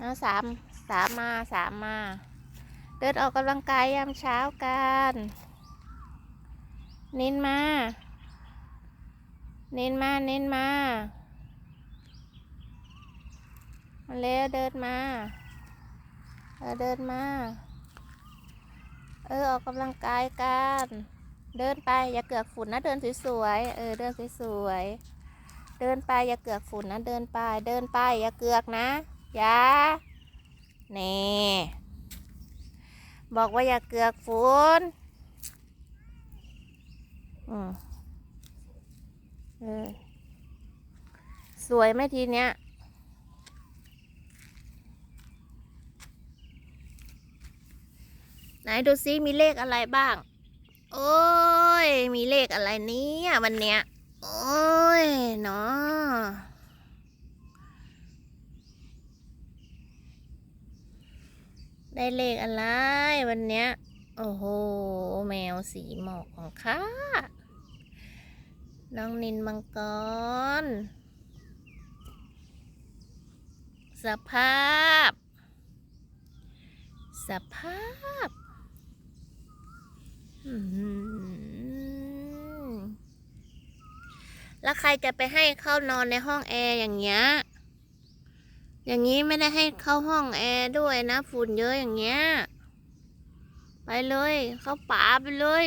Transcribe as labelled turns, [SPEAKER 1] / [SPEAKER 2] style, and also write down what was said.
[SPEAKER 1] เอาสามสามมาสามมา เดินออกกำลังกายยามเช้ากันเน้นมาเน้นมาเน้นมามาเร็วเดินมาเออเดินมา เออออกกำลังกายกัน เดินไปอย่าเกือกฝุ่นนะเดินสวยๆ เออเดินสวยๆ เดินไปอย่าเกือกฝุ่นนะเดินไป เดินไปอย่าเกือกนะ ย่าเน่บอกว่าอย่าเกือกฝุ่นอืมเออสวยไหมทีเนี้ยไหนดูซิมีเลขอะไรบ้าง โอ้ย มีเลขอะไรเนี่ยวันเนี้ย โอ้ยเนาะ ได้เลขอะไรวันเนี้ย โอ้โห แมวสีหมอกของข้า น้องนินมังกร สภาพ สภาพ แล้วใครจะไปให้เข้านอนในห้องแอร์อย่างเงี้ย อย่างนี้ไม่ได้ให้เข้าห้องแอร์ด้วยนะ ฝุ่นเยอะอย่างเงี้ย ไปเลย เข้าป่าไปเลย